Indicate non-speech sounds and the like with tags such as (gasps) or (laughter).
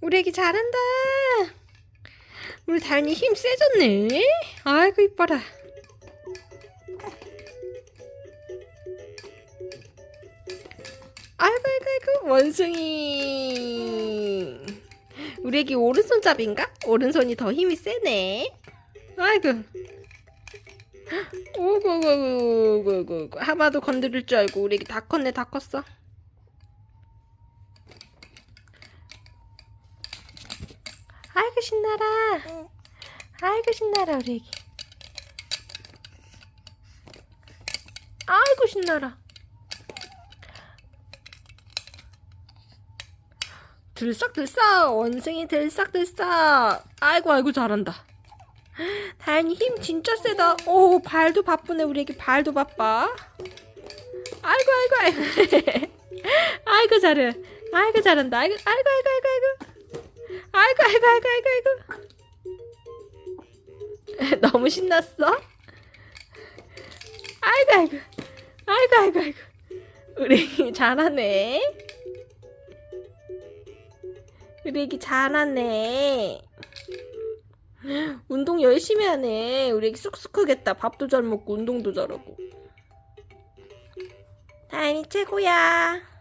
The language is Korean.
우리 애기 잘한다. 우리 다현이 힘 세졌네. 아이고 이뻐라. 아이고 아이고 아이고 원숭이. 우리 애기 오른손잡인가? 오른손이 더 힘이 세네. 아이고. (gasps) 오구 오구 오구 오구 하마도 건드릴 줄 알고 우리 애기 다 컸네 다 컸어. 아이고 신나라. 아이고 신나라 우리 애기. 아이고 신나라. 들썩들썩 원숭이 들썩들썩. 아이고 아이고 잘한다. 다현이 힘 진짜 세다. 오 발도 바쁘네 우리 애기 발도 바빠. 아이고 아이고 아이고. (laughs) 아이고 잘해. 아이고 잘한다. 아이고 아이고 아이고 아이고 아이고. 아이고 아이고 아이고 아이고 아이고. (laughs) 너무 신났어? 아이고 아이고. 아이고 아이고 아이고. 우리 애기 잘하네. 우리 애기 잘하네. 운동 열심히 하네. 우리 애기 쑥쑥 크겠다. 밥도 잘 먹고 운동도 잘하고. 다현이 최고야